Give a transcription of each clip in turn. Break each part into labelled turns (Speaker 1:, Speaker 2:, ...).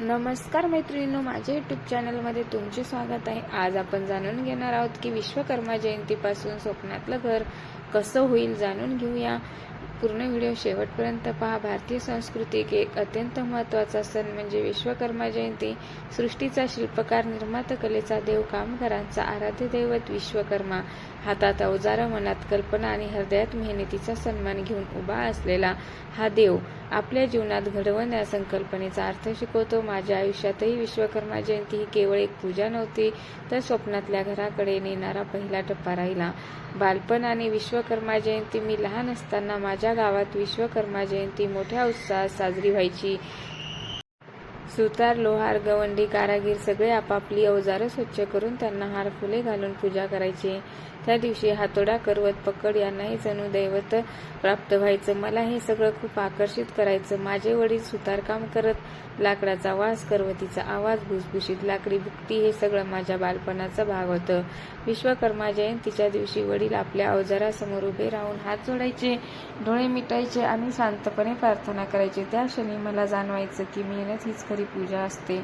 Speaker 1: नमस्कार मैत्रिणींनो माझ्या यूट्यूब चॅनलमध्ये तुमचे स्वागत आहे. आज आपण जाणून घेणार आहोत की विश्वकर्मा जयंतीपासून स्वप्नातलं घर कसं होईल जाणून घेऊया. पूर्ण व्हिडिओ शेवटपर्यंत पहा. भारतीय संस्कृतीत एक अत्यंत महत्त्वाचा सण म्हणजे विश्वकर्मा जयंती. सृष्टीचा शिल्पकार निर्माता कलेचा देव कामगारांचा आराध्य दैवत विश्वकर्मा. हातात अवजार मनात कल्पना आणि हृदयात मेहनतीचा सन्मान घेऊन उभा असलेला हा देव आपल्या जीवनात घडवण या संकल्पनेचा अर्थ शिकवतो. माझ्या आयुष्यातही विश्वकर्मा जयंती ही केवळ एक पूजा नव्हती तर स्वप्नातल्या घराकडे नेणारा पहिला टप्पा राहिला. बालपण आणि विश्वकर्मा जयंती मी लहान असताना माझ्या गावात विश्वकर्मा जयंती मोठ्या उत्साहात साजरी व्हायची. सुतार लोहार गवंडी कारागीर सगळे आपापली अवजारं स्वच्छ करून त्यांना हार फुले घालून पूजा करायचे. त्या दिवशी हातोडा करवत पकड यांनाही जणू दैवत प्राप्त व्हायचं. मला हे सगळं खूप आकर्षित करायचं. माझे वडील सुतारकाम करत लाकडाचा वास करवतीचा आवाज भुसभुशीत लाकडी बुकटी हे सगळं माझ्या बालपणाचा भाग होतं. विश्वकर्मा जयंतीच्या दिवशी वडील आपल्या अवजारासमोर उभे राहून हात जोडायचे डोळे मिटायचे आणि शांतपणे प्रार्थना करायचे. त्या क्षणी मला जाणवायचं की मेहनत हीच खरी पूजा असते.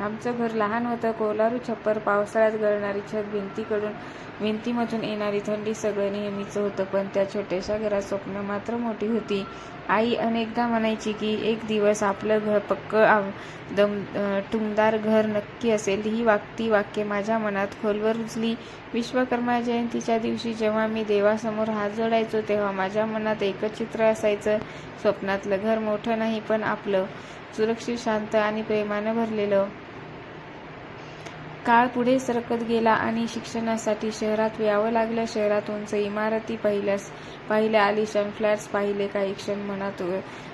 Speaker 1: आमचं घर लहान होतं. कोलारू छप्पर पावसाळ्यात गळणारी छत भिंतीकडून भिंतीमधून येणारी थंडी सगळं नेहमीचं होतं. पण त्या छोट्याशा घरात स्वप्न मात्र मोठी होती. आई अनेकदा म्हणायची की एक दिवस आपलं घर पक्क दम टुमदार घर नक्की असेल. ही वागती वाक्य माझ्या मनात खोलवर रुजली. विश्वकर्मा जयंतीच्या दिवशी जेव्हा मी देवासमोर हात जोडायचो तेव्हा माझ्या मनात एकच चित्र असायचं. स्वप्नातलं घर मोठं नाही पण आपलं. सुरक्षित शांत आणि प्रेमानं भरलेलं. काळ पुढे सरकत गेला आणि शिक्षणासाठी शहरात यावं लागलं. शहरात उंच इमारती पाहिल्यास पाहिल्या आलिशान फ्लॅट्स पाहिले काही क्षण मनात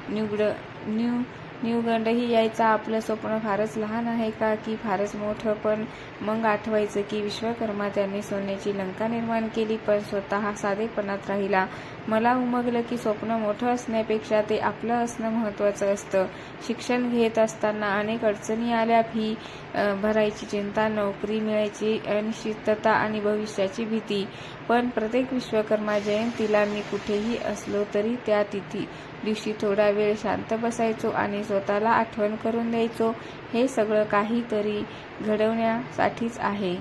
Speaker 1: निवड न्यू न्यूगंडही यायचा. आपलं स्वप्न फारच लहान आहे का? की फारच मोठं. पण मग आठवायचं की विश्वकर्मा त्यांनी सोन्याची लंका निर्माण केली पण स्वतः साधेपणात राहिला. मला उमगलं की स्वप्न मोठं असण्यापेक्षा ते आपलं असणं महत्त्वाचं असतं. शिक्षण घेत असताना अनेक अडचणी आल्या. फी भरायची चिंता नोकरी मिळायची अनिश्चितता आणि भविष्याची भीती. पण प्रत्येक विश्वकर्मा जयंतीला मी कुठेही असलो तरी त्या तिथी दिवशी थोडा वेळ शांत बसायचो आणि स्वतःला आठवण करून द्यायचो हे सगळं काहीतरी घडवण्यासाठीच आहे.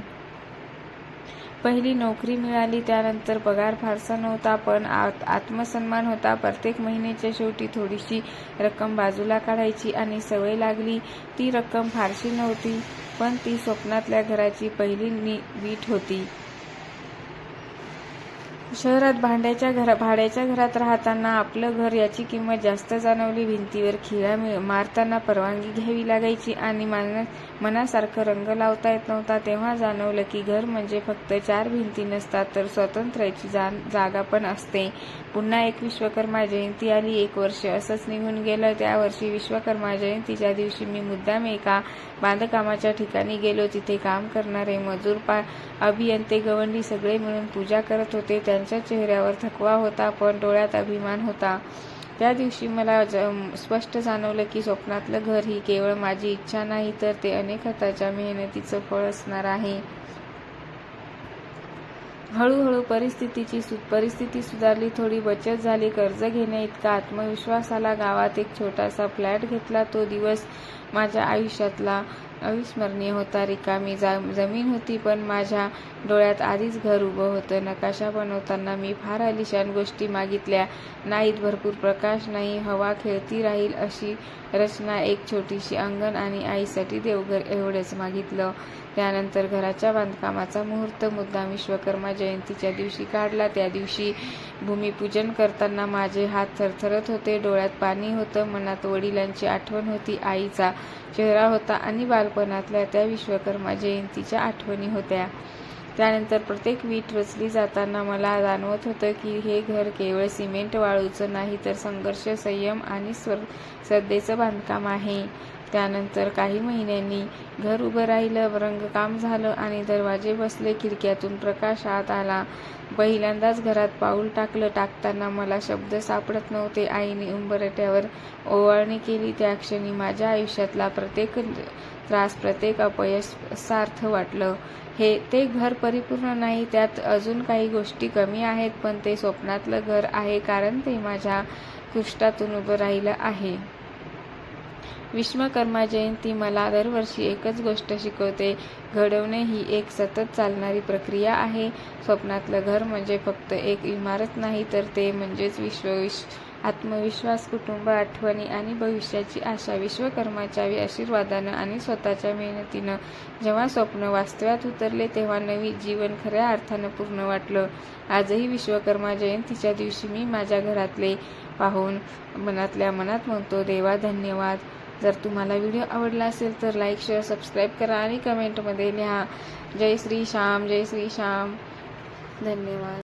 Speaker 1: पहिली नोकरी मिळाली त्यानंतर पगार फारसा नव्हता पण आत- आत्मसन्मान होता. प्रत्येक महिन्याच्या शेवटी थोडीशी रक्कम बाजूला काढायची आणि सवय लागली. ती रक्कम फारशी नव्हती पण ती स्वप्नातल्या घराची पहिली नी वीट होती. शहरात भांड्याच्या घरा भाड्याच्या घरात राहताना आपलं घर याची किंमत जास्त जाणवली. भिंतीवर खिळा मिळ- मारताना परवानगी घ्यावी लागायची आणि मान मनासारखं रंग लावता येत नव्हता तेव्हा जाणवलं की घर म्हणजे फक्त चार भिंती नसतात तर स्वातंत्र्याची जा जागा पण असते. पुन्हा एक विश्वकर्मा जयंती आली. एक वर्ष असंच निघून गेलं. त्या वर्षी विश्वकर्मा जयंतीच्या दिवशी मी मुद्दाम एका बांधकामाच्या ठिकाणी गेलो. तिथे काम करणारे मजूर पा अभियंते गवंडी सगळे मिळून पूजा करत होते. त्या त्यांच्या चेहऱ्यावर थकवा होता पण डोळ्यात अभिमान होता. त्या दिवशी मला ज स्पष्ट जाणवलं की स्वप्नातलं घर ही केवळ माझी इच्छा नाही तर ते अनेक हाताच्या मेहनतीचं फळ असणार आहे. हळूहळू परिस्थितीची सु परिस्थिती सुधारली थोडी बचत झाली कर्ज घेण्या इतका आत्मविश्वास आला गावात एक छोटासा फ्लॅट घेतला. तो दिवस माझ्या आयुष्यातला अविस्मरणीय होता रिकामी जा जमीन होती पण माझ्या डोळ्यात आधीच घर उभं होतं. नकाशा बनवताना मी फार आलिशान गोष्टी मागितल्या. नाहीत भरपूर प्रकाश नाही हवा खेळती राहील अशी रचना एक छोटीशी अंगण आणि आईसाठी देवघर एवढंच मागितलं. त्यानंतर घराच्या बांधकामाचा मुहूर्त मुद्दाम विश्वकर्मा जयंतीच्या दिवशी काढला. त्या दिवशी भूमिपूजन करताना माझे हात थरथरत होते. डोळ्यात पाणी होतं मनात वडिलांची आठवण होती आईचा चेहरा होता आणि बालपणातल्या त्या विश्वकर्मा जयंतीच्या आठवणी होत्या. त्यानंतर प्रत्येक वीट रचली जाताना मला जाणवत होतं की हे घर केवळ सिमेंट वाळूचं नाही तर संघर्ष संयम आणि स्वर श्रद्धेचं बांधकाम आहे. त्यानंतर काही महिन्यांनी घर उभं राहिलं रंगकाम झालं आणि दरवाजे बसले खिडक्यातून प्रकाश आत आला. पहिल्यांदाच घरात पाऊल टाकलं टाकताना मला शब्द सापडत नव्हते. आईने उंबरट्यावर ओवाळणी केली. त्या क्षणी माझ्या आयुष्यातला प्रत्येक त्रास प्रत्येक अपयश सार्थ वाटलं. हे ते घर परिपूर्ण नाही त्यात अजून काही गोष्टी कमी आहेत पण ते स्वप्नातलं घर आहे कारण ते माझ्या पृष्ठातून उभं राहिलं आहे. विश्वकर्मा जयंती मला दरवर्षी एकच गोष्ट शिकवते. घडवणे ही एक सतत चालणारी प्रक्रिया आहे. स्वप्नातलं घर म्हणजे फक्त एक इमारत नाही तर ते म्हणजेच विश्वविश आत्मविश्वास कुटुंब आठवणी आणि भविष्याची आशा. विश्वकर्माच्या आशीर्वादानं आणि स्वतःच्या मेहनतीनं जेव्हा स्वप्न वास्तव्यात उतरले तेव्हा नवी जीवन खऱ्या अर्थानं पूर्ण वाटलं. आजही विश्वकर्मा जयंतीच्या दिवशी मी माझ्या घरातले पाहून मनातल्या मनात म्हणतो देवा धन्यवाद. जर तुम्हाला व्हिडिओ आवडला असेल तर लाईक शेअर सबस्क्राईब करा आणि कमेंटमध्ये लिहा. जय श्री श्याम जय श्री श्याम. धन्यवाद.